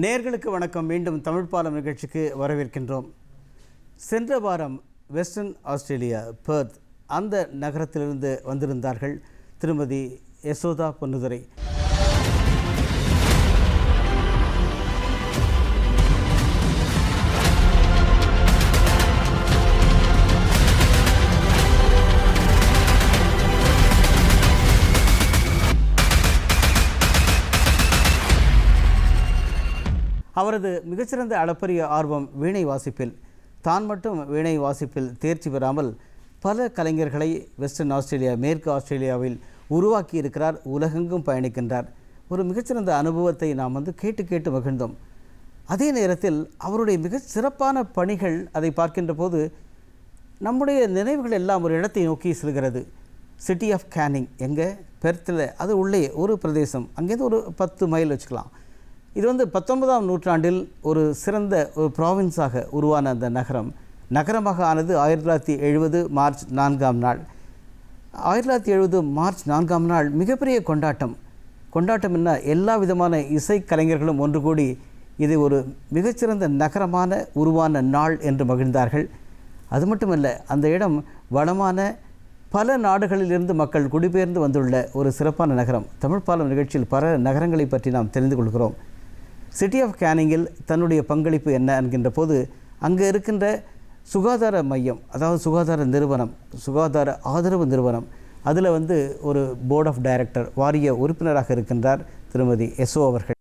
நேர்களுக்கு வணக்கம். மீண்டும் தமிழ் பாலம் நிகழ்ச்சிக்கு வரவேற்கின்றோம். சென்ற வாரம் வெஸ்டர்ன் ஆஸ்திரேலியா பெர்த் அந்த நகரத்திலிருந்து வந்திருந்தார்கள் திருமதி யசோதா பொன்னுதுரை. அவரது மிகச்சிறந்த அளப்பரிய ஆர்வம் வீணை வாசிப்பில். தான் மட்டும் வீணை வாசிப்பில் தேர்ச்சி பெறாமல் பல கலைஞர்களை வெஸ்டர்ன் ஆஸ்திரேலியா மேற்கு ஆஸ்திரேலியாவில் உருவாக்கி இருக்கிறார் உலகெங்கும் பயணிக்கின்றார். ஒரு மிகச்சிறந்த அனுபவத்தை நாம் வந்து கேட்டு கேட்டு மகிழ்ந்தோம். அதே நேரத்தில் அவருடைய மிகச் சிறப்பான பணிகள் அதை பார்க்கின்ற போது நம்முடைய நினைவுகள் எல்லாம் ஒரு இடத்தை நோக்கி செல்கிறது. சிட்டி ஆஃப் கேனிங் எங்கே? பெர்த்தில் அது உள்ளே ஒரு பிரதேசம். அங்கேருந்து ஒரு பத்து மைல் வச்சுக்கலாம். இது வந்து பத்தொன்பதாம் நூற்றாண்டில் ஒரு சிறந்த ஒரு ப்ராவின்ஸாக உருவான அந்த நகரம். நகரமாக ஆனது ஆயிரத்தி தொள்ளாயிரத்தி எழுபது மார்ச் நான்காம் நாள். ஆயிரத்தி தொள்ளாயிரத்தி எழுபது மார்ச் நான்காம் நாள் மிகப்பெரிய கொண்டாட்டம். கொண்டாட்டம் என்ன? எல்லா விதமான இசை கலைஞர்களும் ஒன்று கூடி இது ஒரு மிகச்சிறந்த நகரமான உருவான நாள் என்று மகிழ்ந்தார்கள். அது மட்டுமல்ல அந்த இடம் வளமான பல நாடுகளிலிருந்து மக்கள் குடிபெயர்ந்து வந்துள்ள ஒரு சிறப்பான நகரம். தமிழ்ப்பாலம் நிகழ்ச்சியில் பல நகரங்களை பற்றி நாம் தெரிந்து கொள்கிறோம். சிட்டி ஆஃப் கேனிங்கில் தன்னுடைய பங்களிப்பு என்ன என்கின்ற போது அங்கே இருக்கின்ற சுகாதார மையம் அதாவது சுகாதார நிறுவனம் சுகாதார ஆதரவு நிறுவனம் அதில் வந்து ஒரு போர்ட் ஆஃப் டைரக்டர் வாரிய உறுப்பினராக இருக்கின்றார் திருமதி எஸ்ஓ அவர்கள்.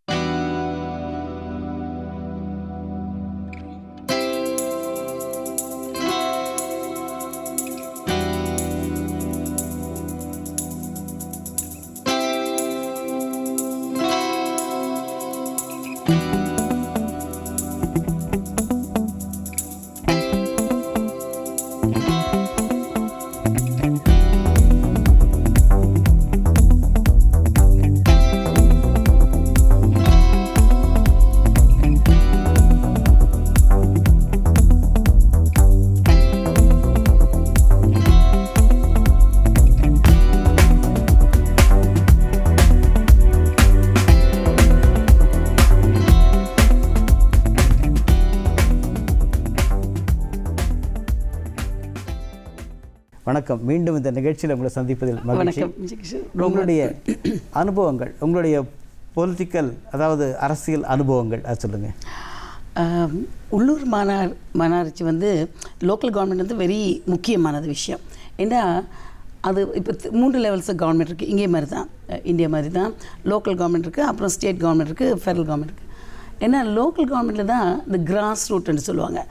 வணக்கம். மீண்டும் இந்த நிகழ்ச்சியில் உங்களை சந்திப்பதில் மகிழ்ச்சி. உங்களுடைய அனுபவங்கள் உங்களுடைய பொலிட்டிக்கல் அதாவது அரசியல் அனுபவங்கள் அது சொல்லுங்கள் உள்ளூர் மாநாடு மாநகராட்சி வந்து லோக்கல் கவர்மெண்ட் வந்து வெரி முக்கியமானது விஷயம். ஏன்னா அது இப்போ மூன்று லெவல்ஸ் கவர்மெண்ட் இருக்குது இங்கே மாதிரி தான் இந்தியா மாதிரி தான் லோக்கல் கவர்மெண்ட் இருக்குது அப்புறம் ஸ்டேட் கவர்மெண்ட் இருக்குது ஃபெடரல் கவர்மெண்ட் இருக்குது ஏன்னா லோக்கல் கவர்மெண்ட்டில் தான் இந்த கிராஸ் ரூட்னு சொல்லுவாங்க.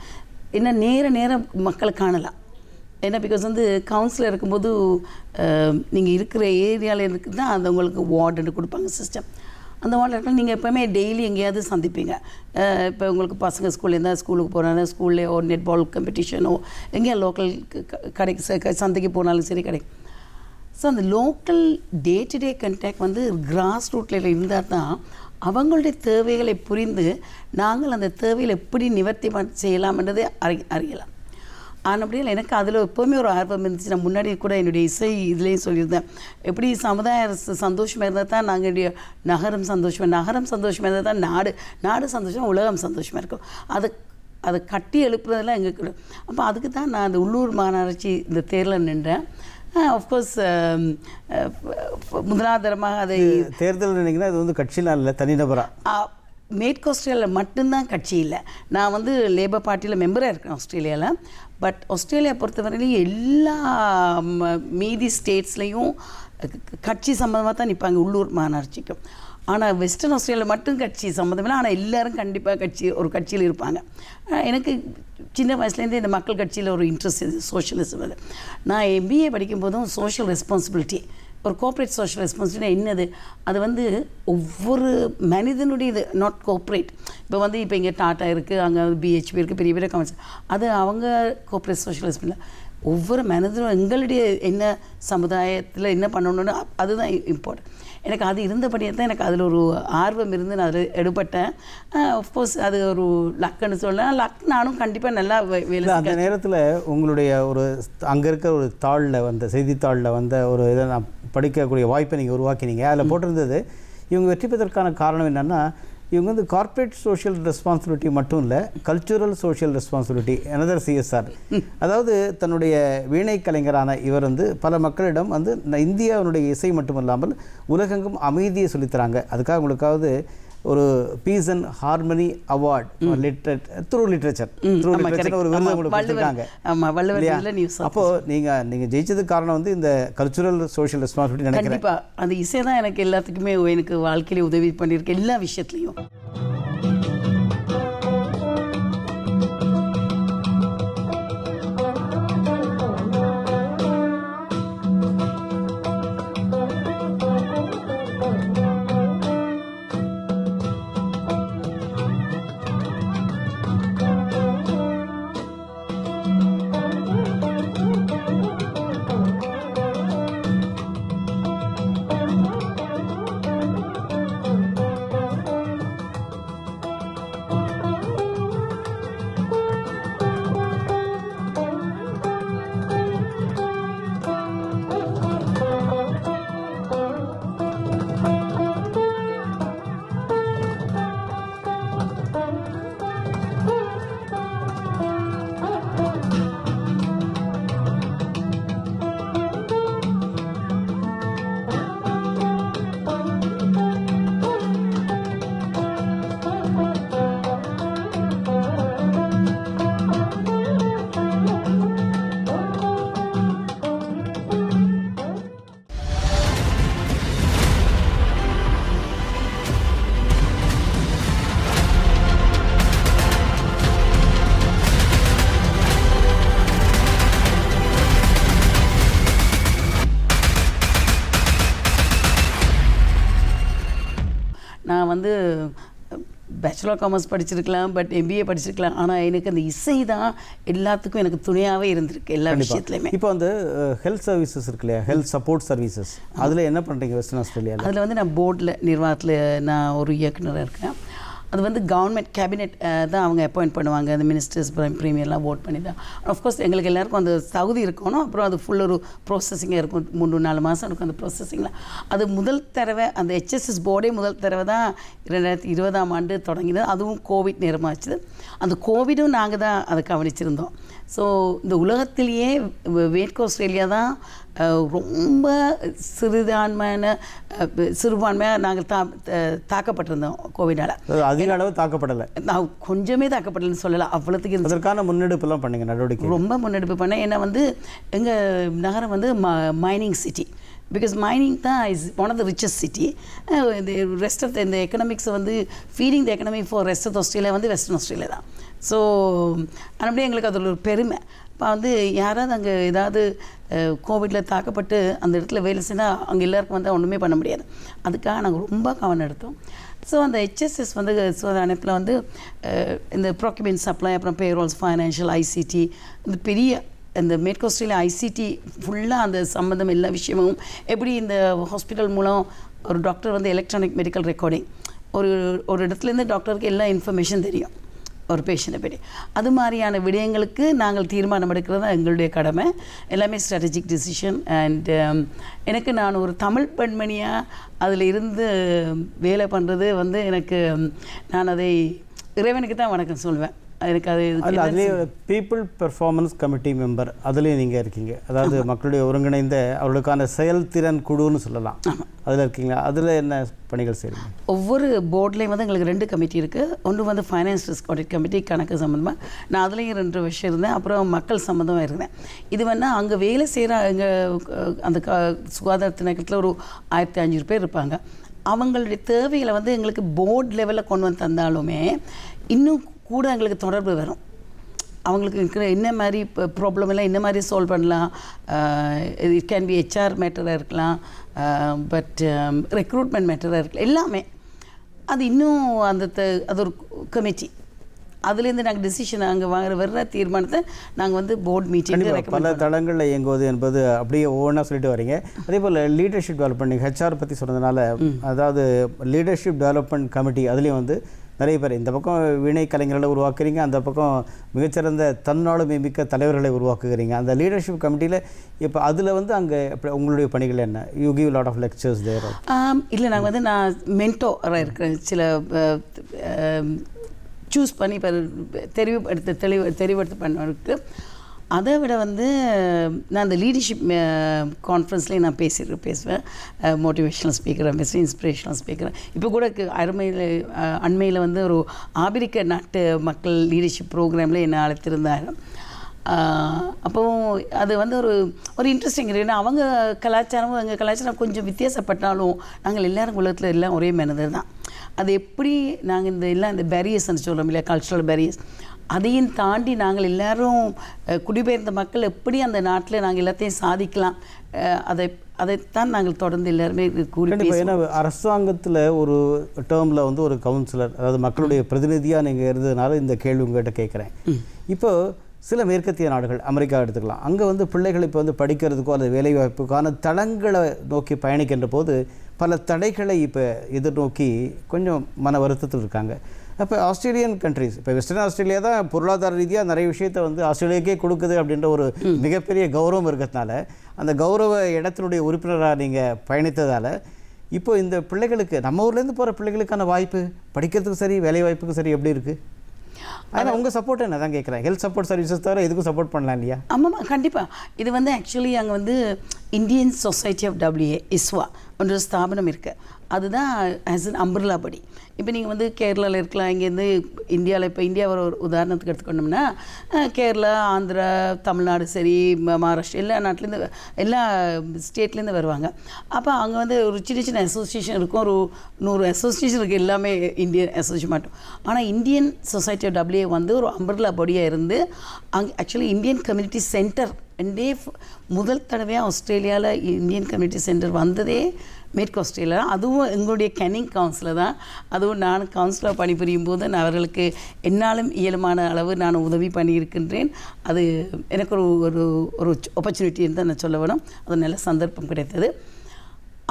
ஏன்னா நேர நேர மக்களை காணலாம். ஏன்னா பிகாஸ் வந்து கவுன்சிலர் இருக்கும்போது நீங்கள் இருக்கிற ஏரியாவில் இருக்கு தான் அது உங்களுக்கு வார்டுன்னு கொடுப்பாங்க சிஸ்டம் அந்த வார்டில் நீங்கள் எப்போவுமே டெய்லி எங்கேயாவது சந்திப்பீங்க. இப்போ உங்களுக்கு பசங்க ஸ்கூலில் இருந்தால் ஸ்கூலுக்கு போனாலும் ஸ்கூல்லே நெட் பால் காம்படிஷனோ எங்கேயா லோக்கல் கடைக்கு ச- க- சந்தைக்கு போனாலும் சரி கிடைக்கும் ஸோ அந்த local day to day contact வந்து கிராஸ் ரூட்டில் இருந்தால் தான் அவங்களுடைய தேவைகளை புரிந்து நாங்கள் அந்த தேவையில் எப்படி நிவர்த்தி பண்- செய்யலாம்ன்றதை அறி அறியலாம். ஆனப்படியில் எனக்கு அதில் எப்போவுமே ஒரு ஆர்வம் இருந்துச்சு. நான் முன்னாடி கூட என்னுடைய இசை இதுலேயும் சொல்லியிருந்தேன். எப்படி சமுதாய அரசு சந்தோஷமாக இருந்தால் தான் நாங்கள் நகரம் சந்தோஷமாக நகரம் சந்தோஷமாக இருந்தால் தான் நாடு நாடு சந்தோஷமாக உலகம் சந்தோஷமாக இருக்கும். அதை அதை கட்டி எழுப்புறதெல்லாம் எங்களுக்கு அப்போ அதுக்கு தான் நான் அந்த உள்ளூர் மாநகராட்சி இந்த தேரில் நின்றேன். ஆஃப்கோர்ஸ் முதலாதாரமாக அதை தேர்தல் நினைக்கிறேன் இது வந்து கட்சியெலாம் இல்லை தனிநபராக மேற்கு ஆஸ்திரேலியாவில் மட்டும்தான் கட்சி இல்லை. நான் வந்து லேபர் பார்ட்டியில் மெம்பராக இருக்கேன் ஆஸ்திரேலியாவில் பட் ஆஸ்திரேலியா பொறுத்தவரையிலையும் எல்லா ம- மீதி ஸ்டேட்ஸ்லேயும் கட்சி சம்மந்தமாக தான் நிற்பாங்க உள்ளூர் மாநகராட்சிக்கும். ஆனால் வெஸ்டர்ன் ஆஸ்திரேலியாவில் மட்டும் கட்சி சம்மந்தம் இல்லை ஆனால் எல்லோரும் கண்டிப்பாக கட்சி ஒரு கட்சியில் இருப்பாங்க. எனக்கு சின்ன வயசுலேருந்தே இந்த மக்கள் கட்சியில் ஒரு இன்ட்ரெஸ்ட் இது சோஷியலிசம் அது நான் எம்பிஏ படிக்கும்போதும் சோஷியல் ரெஸ்பான்சிபிலிட்டி ஒரு கோஆப்ரேட் சோஷியல் ரெஸ்பான்சிபிலிட்டி என்னது? அது வந்து ஒவ்வொரு மனிதனுடைய இது நாட் கோஆப்ரேட் இப்போ வந்து இப்போ இங்கே டாட்டா இருக்குது அங்கே பிஹெச்பி இருக்குது பெரிய பெரிய கம்பெனிஸ் அது அவங்க கோஆப்ரேட் சோஷியல் ரெஸ்பான்சிபிலிட்டி ஒவ்வொரு மனிதனும் எங்களுடைய என்ன சமுதாயத்தில் என்ன பண்ணணும்னு அதுதான் இம்பார்ட்டன்ட் எனக்கு அது இருந்தபடியே தான் எனக்கு அதில் ஒரு ஆர்வம் இருந்து நான் அதில் எடுபட்டேன். ஆஃப்கோர்ஸ் அது ஒரு லக்குன்னு சொல்லலாம். லக் நானும் கண்டிப்பாக நல்லா வேலை அந்த நேரத்தில் உங்களுடைய ஒரு அங்கே இருக்கிற ஒரு தாளில் வந்த செய்தித்தாளில் வந்த ஒரு இதை நான் படிக்கக்கூடிய வாய்ப்பை நீங்கள் உருவாக்கினீங்க. அதில் போட்டிருந்தது இவங்க வெற்றி பெற்றதற்கான காரணம் என்னென்னா இவங்க வந்து கார்ப்பரேட் சோஷியல் ரெஸ்பான்சிபிலிட்டி மட்டும் இல்லை cultural social responsibility another CSR அதாவது தன்னுடைய வீணை கலைஞரான இவர் வந்து பல மக்களிடம் வந்து இந்தியாவினுடைய இசை மட்டுமல்லாமல் உலகெங்கும் அமைதியை சொல்லித்தராங்க அதுக்காக உங்களுக்காவது ஒரு peace and harmony award literate through literature through literature. ஒரு விருது உங்களுக்கு கொடுத்துருக்காங்க. ஆமா வள்ளுவர் நியூஸ் அப்போ நீங்க நீங்க ஜெயிச்சதுக்கு காரணம் வந்து இந்த கல்ச்சுரல் சோஷியல் ரெஸ்பான்சிபிலிட்டி நினைக்கிறேன். அந்த இசை தான் எனக்கு எல்லாத்துக்குமே எனக்கு வாழ்க்கையில உதவி பண்ணியிருக்கு எல்லா விஷயத்துலையும். வந்து பேச்சுலர் காமர்ஸ் படிச்சிருக்கலாம் பட் எம்பிஏ படிச்சிருக்கலாம். ஆனால் எனக்கு அந்த இசை தான் எல்லாத்துக்கும் எனக்கு துணையாகவே இருந்திருக்கு எல்லா விஷயத்துலையுமே. இப்போ வந்து ஹெல்த் சர்வீசஸ் இருக்கு இல்லையா? ஹெல்த் சப்போர்ட் சர்வீசஸ் அதுல என்ன பண்றீங்க வெஸ்டர்ன் ஆஸ்திரேலியாவில் அதில் வந்து நான் போர்டில் நிர்வாகத்தில் நான் ஒரு இயக்குனராக இருக்கேன். அது வந்து கவர்மெண்ட் கேபினெட் தான் அவங்க அப்பாயிண்ட் பண்ணுவாங்க. அந்த மினிஸ்டர்ஸ் ப்ரீமியர்லாம் ஓட் பண்ணி தான். ஆஃப்கோர்ஸ் எங்களுக்கு எல்லாருக்கும் அந்த தகுதி இருக்கணும். அப்புறம் அது ஃபுல் ஒரு ப்ராசஸிங்காக இருக்கும். மூணு நாலு மாதம் இருக்கும் அந்த ப்ராசஸிங்கில் அது முதல் தடவை அந்த ஹெச்எஸ்எஸ் போர்டே முதல் தடவை தான் ரெண்டாயிரத்தி இருபதாம் ஆண்டு தொடங்கினது. அதுவும் கோவிட் நேரமாச்சு அந்த கோவிடும் நாங்கள் தான் அதை கவனிச்சிருந்தோம். ஸோ இந்த உலகத்திலேயே வேட்கோ ஆஸ்திரேலியா தான் ரொம்ப சிறுபான்மையான அஹ், சிறுபான்மையாக நாங்கள் தா தாக்கப்பட்டிருந்தோம் கோவிடால் அதிக அளவு தாக்கப்படலை. நான் கொஞ்சமே தாக்கப்படலைன்னு சொல்லலாம் அவ்வளோத்துக்கு அதற்கான முன்னெடுப்பெல்லாம் பண்ணீங்க நடவடிக்கை. ரொம்ப முன்னெடுப்பு பண்ணேன் ஏன்னா வந்து எங்கள் நகரம் வந்து மைனிங் சிட்டி பிகாஸ் மைனிங் தான் is one of the richest city இந்த ரெஸ்ட் ஆஃப் இந்த எக்கனாமிக்ஸை வந்து feeding the economic for rest of Australia வந்து வெஸ்டர்ன் ஆஸ்திரேலியா தான். ஸோ அப்படியே எங்களுக்கு அதில் ஒரு பெருமை. இப்போ வந்து யாராவது அங்கே ஏதாவது கோவிடில் தாக்கப்பட்டு அந்த இடத்துல வேலை செய்தால் அங்கே எல்லாருக்கும் வந்து ஒன்றுமே பண்ண முடியாது. அதுக்காக நாங்கள் ரொம்ப கவனம் எடுத்தோம். ஸோ அந்த ஹெச்எஸ்எஸ் வந்து சுகாதாரத்தில் வந்து இந்த ப்ராக்குமெண்ட் சப்ளை அப்புறம் பேரோல்ஸ் ஃபைனான்ஷியல் ஐசிடி இந்த பெரிய இந்த மேற்கோஸ்டில் ஐசிடி ஃபுல்லாக அந்த சம்மந்தம் எல்லா விஷயமும் எப்படி இந்த ஹாஸ்பிட்டல் மூலம் ஒரு டாக்டர் வந்து எலக்ட்ரானிக் மெடிக்கல் ரெக்கார்டிங் ஒரு ஒரு இடத்துலேருந்து டாக்டருக்கு எல்லா இன்ஃபர்மேஷன் தெரியும். ஒரு பேஷண்ட்டை பற்றி அது மாதிரியான விடயங்களுக்கு நாங்கள் தீர்மானம் எடுக்கிறது தான் எங்களுடைய கடமை. எல்லாமே ஸ்ட்ராட்டஜிக் டிசிஷன் அண்ட் எனக்கு நான் ஒரு தமிழ் பெண்மணியாக அதில் இருந்து வேலை பண்ணுறது வந்து எனக்கு நான் அதை இறைவனுக்கு தான் வணக்கம் சொல்வேன். எனக்கு அது அதுலேயே பீப்புள் பெர்ஃபார்மன்ஸ் கமிட்டி மெம்பர் அதுலேயும் நீங்கள் இருக்கீங்க. அதாவது மக்களுடைய ஒருங்கிணைந்த அவர்களுக்கான செயல்திறன் குழுன்னு சொல்லலாம். அதில் இருக்கீங்களா? அதில் என்ன பணிகள் செய்றீங்க? ஒவ்வொரு போர்ட்லேயும் வந்து எங்களுக்கு ரெண்டு கமிட்டி இருக்குது ஒன்று வந்து ஃபைனான்ஸ் ரிஸ்க் ஆடிட் கமிட்டி கணக்கு சம்மந்தமாக நான் அதுலேயும் ரெண்டு வருஷம் இருந்தேன். அப்புறம் மக்கள் சம்மந்தமாக இருந்தேன். இது வேணால் அங்கே வேலை செய்கிற எங்கள் அந்த க சுகாதார ஒரு ஆயிரத்தி ஐநூறு பேர் இருப்பாங்க. அவங்களுடைய தேவைகளை வந்து எங்களுக்கு போர்டு லெவலில் கொண்டு வந்து தந்தாலுமே இன்னும் கூட எங்களுக்கு தொடர்பு வரும். அவங்களுக்கு இருக்கிற என்ன மாதிரி ப்ராப்ளம் எல்லாம் என்ன மாதிரி சால்வ் பண்ணலாம்? இட் கேன் பி ஹெச்ஆர் மேட்டராக இருக்கலாம். பட் ரெக்ரூட்மெண்ட் மேட்டராக இருக்கலாம். எல்லாமே. அது இன்னும் அந்த த- அது ஒரு கமிட்டி அதுலேருந்து நாங்கள் டிசிஷன் அங்கே வாங்குற வர்ற தீர்மானத்தை நாங்கள் வந்து போர்ட் மீட்டிங் பல தளங்களில் இயங்குவது என்பது அப்படியே ஒவ்வொன்றா சொல்லிட்டு வரீங்க. அதே போல் லீடர்ஷிப் டெவலப்மெண்ட் ஹெச்ஆர் பற்றி சொன்னதுனால அதாவது லீடர்ஷிப் டெவலப்மெண்ட் கமிட்டி அதுலேயும் வந்து நிறைய பேர். இந்த பக்கம் வீணை கலைஞர்களை உருவாக்குறீங்க அந்த பக்கம் மிகச்சிறந்த தன்னாளுமை மிக்க தலைவர்களை உருவாக்குகிறீங்க. அந்த லீடர்ஷிப் கமிட்டியில் இப்போ அதில் வந்து அங்கே உங்களுடைய பணிகள் என்ன? You give lot of lectures there இல்லை நாங்கள் வந்து நான் மென்டோராக இருக்கிறேன். சில சூஸ் பண்ணி இப்போ தெரிவு எடுத்து தெளிவு தெரிவெடுத்து பண்ணவருக்கு. அதை விட வந்து நான் அந்த லீடர்ஷிப் கான்ஃபரன்ஸ்லேயும் நான் பேசி பேசுவேன். மோட்டிவேஷனல் ஸ்பீக்கராக பேசுவேன் இன்ஸ்பிரேஷனல் ஸ்பீக்கராக இப்போ கூட அருமையில் அண்மையில் வந்து ஒரு ஆபிரிக்க நாட்டு மக்கள் லீடர்ஷிப் ப்ரோக்ராமில் என்னை அழைத்திருந்தாங்க அப்போவும் அப்போ அது வந்து ஒரு ஒரு இன்ட்ரெஸ்டிங் ஏன்னா அவங்க கலாச்சாரமும் எங்கள் கலாச்சாரம் கொஞ்சம் வித்தியாசப்பட்டாலும் நாங்கள் எல்லாரும் உலகத்தில் எல்லாம் ஒரே மனிதர் தான். அது எப்படி நாங்கள் இந்த எல்லாம் இந்த பேரியர்ஸ்ன்னு சொல்கிறோம் இல்லையா? கல்ச்சுரல் பேரியர்ஸ் அதையும் தாண்டி நாங்கள் எல்லாரும் குடிபெயர்ந்த மக்கள் எப்படி அந்த நாட்டில் நாங்கள் எல்லாத்தையும் சாதிக்கலாம் அதை அதைத்தான் நாங்கள் தொடர்ந்து எல்லாருமே கூறி ஏன்னா அரசாங்கத்தில் ஒரு டேர்மில் வந்து ஒரு கவுன்சிலர் அதாவது மக்களுடைய பிரதிநிதியாக நீங்கள் இருந்ததுனால இந்த கேள்வி உங்கள்கிட்ட கேட்குறேன். இப்போ சில மேற்கத்திய நாடுகள் அமெரிக்கா எடுத்துக்கலாம். அங்கே வந்து பிள்ளைகள் இப்போ வந்து படிக்கிறதுக்கோ அல்லது வேலைவாய்ப்புக்கான தளங்களை நோக்கி பயணிக்கின்ற போது பல தடைகளை இப்போ எதிர்நோக்கி கொஞ்சம் மன வருத்தத்தில் இருக்காங்க அப்போ ஆஸ்திரேலியன் கண்ட்ரிஸ் இப்போ வெஸ்டர்ன் ஆஸ்திரேலியா தான் பொருளாதார ரீதியாக நிறைய விஷயத்தை வந்து ஆஸ்திரேலியாக்கே கொடுக்குது அப்படின்ற ஒரு மிகப்பெரிய கௌரவம் இருக்கிறதுனால அந்த கௌரவ இடத்தினுடைய உறுப்பினராக நீங்கள் பயணித்ததால் இப்போ இந்த பிள்ளைகளுக்கு நம்ம ஊர்லேருந்து போகிற பிள்ளைகளுக்கான வாய்ப்பு படிக்கிறதுக்கு சரி வேலை வாய்ப்புக்கு சரி எப்படி இருக்குது ஆனால் உங்கள் சப்போர்ட் என்ன தான் கேட்குறேன்? ஹெல்த் சப்போர்ட் சர்வீசஸ் தவிர இதுக்கும் சப்போர்ட் பண்ணலாம் இல்லையா? ஆமாம்மா கண்டிப்பாக இது வந்து ஆக்சுவலி அங்கே வந்து இந்தியன் சொசைட்டி ஆஃப் டபிள்யூஏ இஸ்வா ஒரு ஸ்தாபனம் இருக்குது அதுதான் ஆஸ் அன் அம்பர்லா படி இப்போ நீங்கள் வந்து கேரளாவில் இருக்கலாம் இங்கேருந்து இந்தியாவில் இப்போ இந்தியாவை ஒரு உதாரணத்துக்கு எடுத்துக்கொண்டோம்னா கேரளா ஆந்திரா தமிழ்நாடு சரி ம- மகாராஷ்டிரா எல்லா நாட்டிலேருந்து எல்லா ஸ்டேட்லேருந்து வருவாங்க. அப்போ அங்கே வந்து ஒரு சின்ன சின்ன அசோசியேஷன் இருக்கும். ஒரு நூறு அசோசியேஷன் இருக்குது எல்லாமே இந்தியன் அசோசியேஷன் மட்டும். ஆனால் இந்தியன் சொசைட்டி ஆஃப் டபிள்யூஏ வந்து ஒரு அம்பர்லா பாடியாக இருந்து அங்கே ஆக்சுவலி இந்தியன் கம்யூனிட்டி சென்டர் ரெண்டே முதல் தடவையாக ஆஸ்திரேலியாவில் இந்தியன் கம்யூனிட்டி சென்டர் வந்ததே மேற்கு ஆஸ்திரேலியா அதுவும் எங்களுடைய கெனிங் கவுன்சிலர் தான். அதுவும் நான் கவுன்சிலர் பணிபுரியும் போது நான் அவர்களுக்கு என்னாலும் இயலுமான அளவு நான் உதவி பண்ணியிருக்கின்றேன். அது எனக்கு ஒரு ஒரு ஒரு ஆப்பர்ச்சுனிட்டி தான் நான் சொல்ல வேணும். அது நல்ல சந்தர்ப்பம் கிடைத்தது.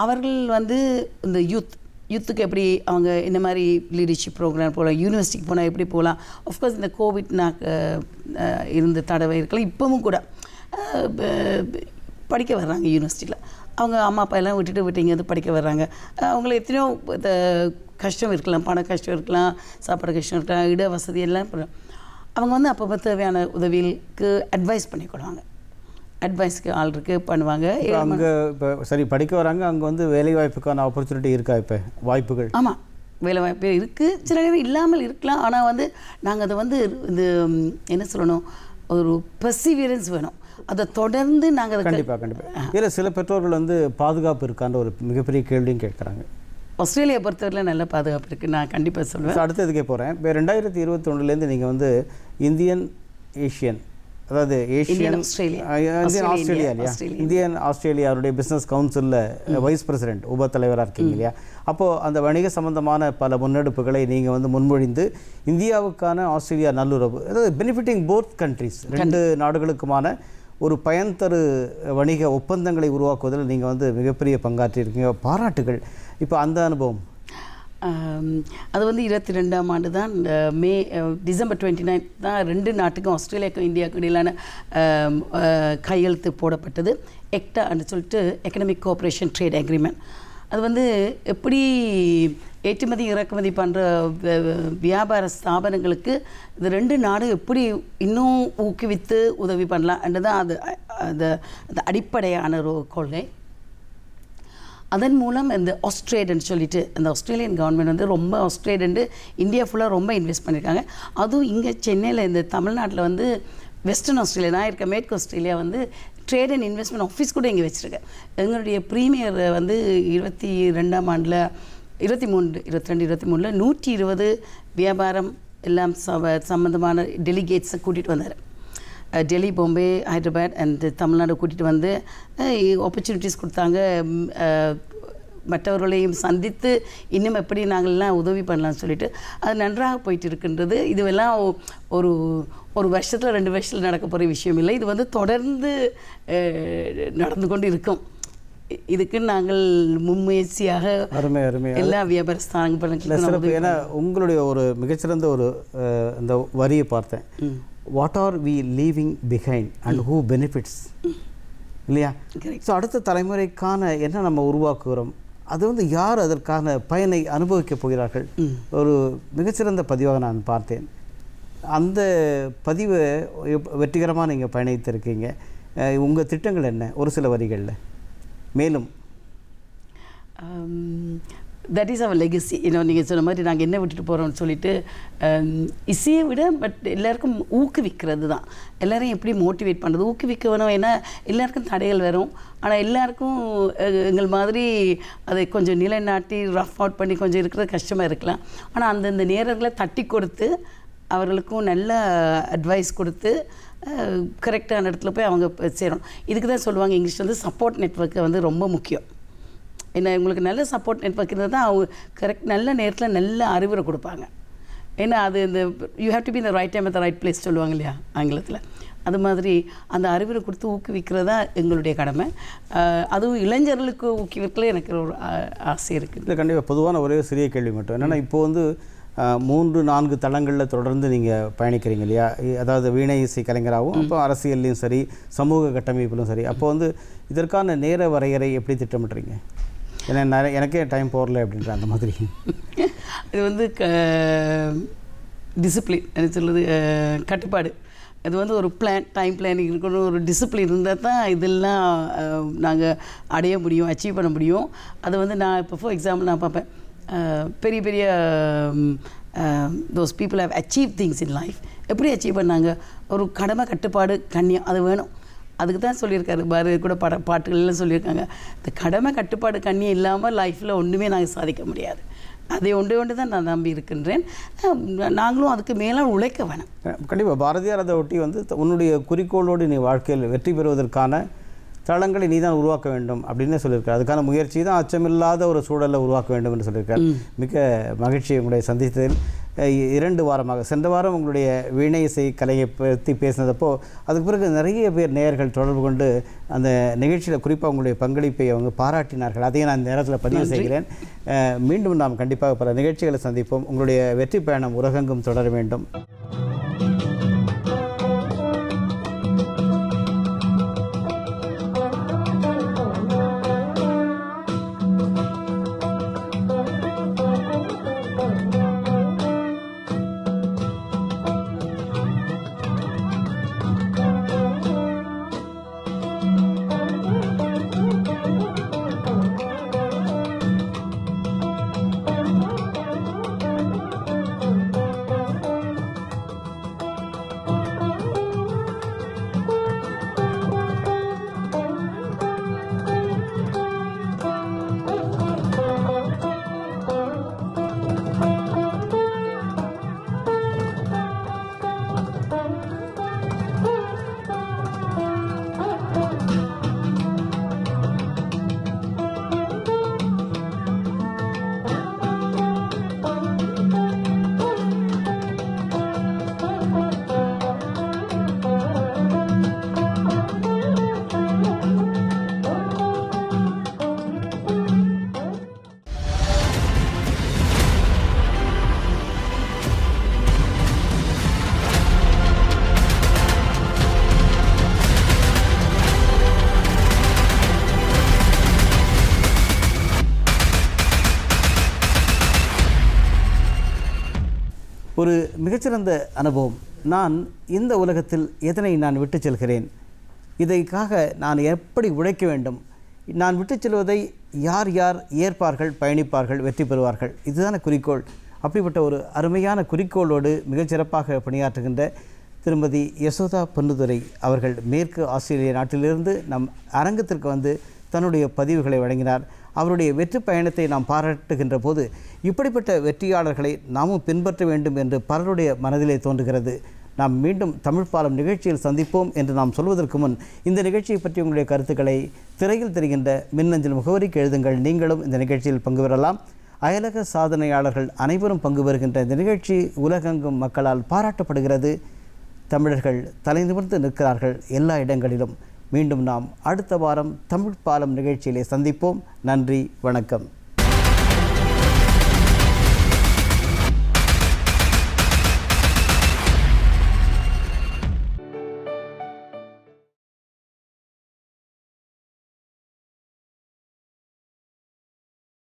அவர்கள் வந்து இந்த யூத் யூத்துக்கு எப்படி அவங்க என்ன மாதிரி லீடர்ஷிப் ப்ரோக்ராம் போகலாம் யூனிவர்சிட்டிக்கு போனால் எப்படி போகலாம்? ஆஃப்கோர்ஸ் இந்த கோவிட் நான் இருந்த தடவை இருக்கலாம். இப்போவும் கூட படிக்க வர்றாங்க யூனிவர்சிட்டியில் அவங்க அம்மா அப்பா எல்லாம் விட்டுட்டு விட்டு வந்து படிக்க வர்றாங்க. அஹ், அவங்களுக்கு எத்தனையோ கஷ்டம் இருக்கலாம் பண கஷ்டம் இருக்கலாம் சாப்பாடு கஷ்டம் இருக்கலாம் இட வசதி எல்லாம். அவங்க வந்து அப்பப்போ தேவையான உதவிகளுக்கு அட்வைஸ் பண்ணி கொடுவாங்க அட்வைஸ்க்கு ஆள் இருக்குது பண்ணுவாங்க. அங்கே இப்போ சரி படிக்க வராங்க அங்கே வந்து வேலை வாய்ப்புக்கான ஆப்பர்ச்சுனிட்டி இருக்கா இப்போ? வாய்ப்புகள். ஆமாம் வேலை வாய்ப்பு இருக்குது சில நேரம் இல்லாமல் இருக்கலாம். ஆனால் வந்து நாங்கள் அதை வந்து இந்த என்ன சொல்லணும்? ஒரு பர்சிவியரன்ஸ் வேணும். அதை தொடர்ந்து நாங்கள் கண்டிப்பாக கண்டிப்பாக இல்லை சில பெற்றோர்கள் வந்து பாதுகாப்பு இருக்கான்ற ஒரு மிகப்பெரிய கேள்வியும் கேட்குறாங்க ஆஸ்திரேலியா பொறுத்தவரையில் நல்ல பாதுகாப்பு இருக்குது நான் கண்டிப்பாக சொல்லுவேன் ஸோ அடுத்து இதுக்கே போகிறேன் இப்போ ரெண்டாயிரத்தி இருபத்தொன்னுலேருந்து நீங்கள் வந்து இந்தியன் ஏஷியன் அதாவது ஏஷியன் இந்தியன் ஆஸ்திரேலியா. இல்லையா. இந்தியன் ஆஸ்திரேலியாவுடைய பிஸ்னஸ் கவுன்சிலில் வைஸ் பிரசிடென்ட் உப தலைவராக இருக்கீங்க இல்லையா? அப்போது அந்த வணிக சம்பந்தமான பல முன்னெடுப்புகளை நீங்கள் வந்து முன்மொழிந்து இந்தியாவுக்கான ஆஸ்திரேலியா நல்லுறவு அதாவது பெனிஃபிட்டிங் போத் கண்ட்ரிஸ் ரெண்டு நாடுகளுக்குமான ஒரு பயன் தரு வணிக ஒப்பந்தங்களை உருவாக்குவதில் நீங்கள் வந்து மிகப்பெரிய பங்காற்றியிருக்கீங்க. பாராட்டுகள். இப்போ அந்த அனுபவம். அது வந்து இருபத்தி ரெண்டாம் ஆண்டு தான் இந்த மே டிசம்பர் டுவெண்ட்டி நைன் தான் ரெண்டு நாட்டுக்கும் ஆஸ்திரேலியாவுக்கும் இந்தியாவுக்கும் இடையிலான கையெழுத்து போடப்பட்டது. எக்டா அப்படின்னு சொல்லிட்டு எக்கனாமிக் கோஆப்ரேஷன் ட்ரேட் அக்ரிமெண்ட் அது வந்து எப்படி ஏற்றுமதி இறக்குமதி பண்ணுற வியாபார ஸ்தாபனங்களுக்கு இது ரெண்டு நாடும் எப்படி இன்னும் ஊக்குவித்து உதவி பண்ணலாம் தான் அது அந்த அது அது அடிப்படையான ஒரு கொள்கை. அதன் மூலம் இந்த ஆஸ்திரேலியன் சொல்லிட்டு இந்த ஆஸ்திரேலியன் கவர்மெண்ட் வந்து ரொம்ப ஆஸ்திரேலியன் இந்தியா ஃபுல்லாக ரொம்ப இன்வெஸ்ட் பண்ணியிருக்காங்க. அதுவும் இங்கே சென்னையில் இந்த தமிழ்நாட்டில் வந்து வெஸ்டர்ன் ஆஸ்திரேலியா நான் இருக்க மேற்கு ஆஸ்திரேலியா வந்து ட்ரேட் அண்ட் இன்வெஸ்ட்மெண்ட் ஆஃபீஸ் கூட இங்கே வச்சுருக்கேன். எங்களுடைய ப்ரீமியர் வந்து இருபத்தி ரெண்டாம் ஆண்டில் இருபத்தி மூணு இருபத்தி ரெண்டு இருபத்தி மூணில் நூற்றி இருபது வியாபாரம் எல்லாம் ச சம்மந்தமான டெலிகேட்ஸை கூட்டிகிட்டு வந்தார். டெல்லி பாம்பே ஹைதராபாத் அண்ட் தமிழ்நாடு கூட்டிகிட்டு வந்து ஆப்பர்ச்சுனிட்டிஸ் கொடுத்தாங்க. மற்றவர்களையும் சந்தித்து இன்னும் எப்படி நாங்கள்லாம் உதவி பண்ணலாம்னு சொல்லிட்டு அது நன்றாக போயிட்டு இருக்கின்றது. இதுவெல்லாம் ஒ- ஒரு ஒரு வருஷத்தில் ரெண்டு வருஷத்தில் நடக்க போகிற விஷயம் இல்லை. இது வந்து தொடர்ந்து நடந்து கொண்டு இருக்கும் இதுக்கு நாங்கள் முன்முயற்சியாக அருமை அருமை. எல்லா வியாபார இல்லை ஸ்தானங்களுக்கு சிறப்பு ஏன்னா உங்களுடைய ஒரு மிகச்சிறந்த ஒரு இந்த வரியை பார்த்தேன். What are we leaving behind and who benefits இல்லையா. ஸோ அடுத்த தலைமுறைக்கான என்ன நம்ம உருவாக்குகிறோம்? அது வந்து யார் அதற்கான பயனை அனுபவிக்கப் போகிறார்கள்? ஒரு மிகச்சிறந்த பதிவாக நான் பார்த்தேன். அந்த பதிவை வெற்றிகரமாக நீங்கள் பயணித்திருக்கீங்க. உங்கள் திட்டங்கள் என்ன? ஒரு சில வரிகளில். மேலும். தட் இஸ் அவர் லெகசி இன்னும் நீங்கள் சொன்ன மாதிரி நாங்கள் என்ன விட்டுட்டு போகிறோம்னு சொல்லிட்டு இசையை விட பட் எல்லாருக்கும் ஊக்குவிக்கிறது தான் எல்லோரையும் எப்படி மோட்டிவேட் பண்ணுறது ஊக்குவிக்க வேணும் ஏன்னா எல்லாருக்கும் தடைகள் வரும். ஆனால் எல்லாருக்கும் எங்கள் மாதிரி அதை கொஞ்சம் நிலைநாட்டி ரஃப் அவுட் பண்ணி கொஞ்சம் இருக்கிறது கஷ்டமாக இருக்கலாம். ஆனால் அந்தந்த நேரங்களை தட்டி கொடுத்து அவர்களுக்கும் நல்ல அட்வைஸ் கொடுத்து கரெக்டான இடத்துல போய் அவங்க சேரணும். இதுக்கு தான் சொல்லுவாங்க இங்கிலீஷ் வந்து சப்போர்ட் நெட்ஒர்க்கை வந்து ரொம்ப முக்கியம். என்ன உங்களுக்கு நல்ல சப்போர்ட் நெட்ஒர்க் இருந்தால் தான் அவங்க கரெக்ட் நல்ல நேரத்தில் நல்ல அறிவுரை கொடுப்பாங்க. ஏன்னா அது இந்த யூ ஹேவ் டு பி இந்த right time at right place சொல்லுவாங்க இல்லையா ஆங்கிலத்தில். அது மாதிரி அந்த அறிவுரை கொடுத்து ஊக்குவிக்கிறது தான் எங்களுடைய கடமை. அதுவும் இளைஞர்களுக்கு ஊக்குவிக்கல எனக்கு ஒரு ஆசை இருக்குது இல்லை கண்டிப்பாக பொதுவான ஒரே சிறிய கேள்வி மட்டும். என்னென்னா இப்போ வந்து மூன்று நான்கு தளங்களில் தொடர்ந்து நீங்கள் பயணிக்கிறீங்க இல்லையா? அதாவது வீணை இசை கலைஞராகவும் அப்போ அரசியல்லையும் சரி சமூக கட்டமைப்பிலும் சரி. அப்போ வந்து இதற்கான நேர வரையறை எப்படி திட்டமிட்டுறீங்க ஏன்னா நிறைய எனக்கே டைம் போகல அப்படின்ற அந்த மாதிரி. இது வந்து க டிசிப்ளின் என்ன சொல்லுது கட்டுப்பாடு. இது வந்து ஒரு பிளான் டைம் பிளானிங் இருக்கணும். ஒரு டிசிப்ளின் இருந்தால் தான் இதெல்லாம் நாங்கள் அடைய முடியும் அச்சீவ் பண்ண முடியும். அது வந்து நான் இப்போ ஃபார் எக்ஸாம்பிள் நான் பார்ப்பேன். Uh, பெரிய பெரிய those people how achieve things in life எப்படி அச்சீவ் பண்ணாங்க? ஒரு கடமை கட்டுப்பாடு கண்ணியம் அது வேணும். அதுக்கு தான் சொல்லியிருக்காரு. பாரு கூட பட பாட்டுகள்லாம் சொல்லியிருக்காங்க. இந்த கடமை கட்டுப்பாடு கண்ணியம் இல்லாமல் லைஃப்பில் ஒன்றுமே நாங்கள் சாதிக்க முடியாது. அதை ஒன்று ஒன்று தான் நான் நம்பி இருக்கின்றேன். நாங்களும் அதுக்கு மேலே உழைக்க வேணும். கண்டிப்பாக பாரதியார் அதை ஒட்டி வந்து த- உன்னுடைய குறிக்கோளோடு நீ வாழ்க்கையில் வெற்றி பெறுவதற்கான தளங்களை நீ தான் உருவாக்க வேண்டும் அப்படின்னு சொல்லியிருக்காரு. அதுக்கான முயற்சி தான் அச்சமில்லாத ஒரு சூழலை உருவாக்க வேண்டும் என்று சொல்லியிருக்காரு. மிக்க மகிழ்ச்சி உங்களுடைய சந்தித்ததில். இரண்டு வாரமாக சென்ற வாரம் உங்களுடைய வீணை இசை கலையை பற்றி பேசினதப்போ அதுக்கு பிறகு நிறைய பேர் நேயர்கள் தொடர்பு கொண்டு அந்த நிகழ்ச்சியில் குறிப்பாக உங்களுடைய பங்களிப்பை அவங்க பாராட்டினார்கள். அதையும் நான் இந்த நேரத்தில் பதிவு செய்கிறேன். மீண்டும் நாம் கண்டிப்பாக பல நிகழ்ச்சிகளை சந்திப்போம். உங்களுடைய வெற்றி பயணம் உலகெங்கும் தொடர வேண்டும். ஒரு மிகச்சிறந்த அனுபவம். நான் இந்த உலகத்தில் எதனை நான் விட்டுச் செல்கிறேன்? இதைக்காக நான் எப்படி உழைக்க வேண்டும்? நான் விட்டுச் செல்வதை யார் யார் ஏற்பார்கள் பயணிப்பார்கள் வெற்றி பெறுவார்கள்? இதுதான குறிக்கோள். அப்படிப்பட்ட ஒரு அருமையான குறிக்கோளோடு மிகச்சிறப்பாக பணியாற்றுகின்ற திருமதி யசோதா பொன்னுதுரை அவர்கள் மேற்கு ஆஸ்திரேலிய நாட்டிலிருந்து நம் அரங்கத்திற்கு வந்து தன்னுடைய பதிவுகளை வழங்கினார். அவருடைய வெற்றி பயணத்தை நாம் பாராட்டுகின்ற போது இப்படிப்பட்ட வெற்றியாளர்களை நாமும் பின்பற்ற வேண்டும் என்று பலருடைய மனதிலே தோன்றுகிறது. நாம் மீண்டும் தமிழ் பாலம் நிகழ்ச்சியில் சந்திப்போம் என்று நாம் சொல்வதற்கு முன் இந்த நிகழ்ச்சியை பற்றி உங்களுடைய கருத்துக்களை திரையில் தெரிகின்ற மின்னஞ்சல் முகவரிக்கு எழுதுங்கள். நீங்களும் இந்த நிகழ்ச்சியில் பங்கு பெறலாம். அயலக சாதனையாளர்கள் அனைவரும் பங்கு பெறுகின்ற இந்த நிகழ்ச்சி உலகெங்கும் மக்களால் பாராட்டப்படுகிறது. தமிழர்கள் தலை நிமிர்ந்து நிற்கிறார்கள் எல்லா இடங்களிலும். மீண்டும் நாம் அடுத்த வாரம் தமிழ் பாலம் நிகழ்ச்சியிலே சந்திப்போம். நன்றி வணக்கம்.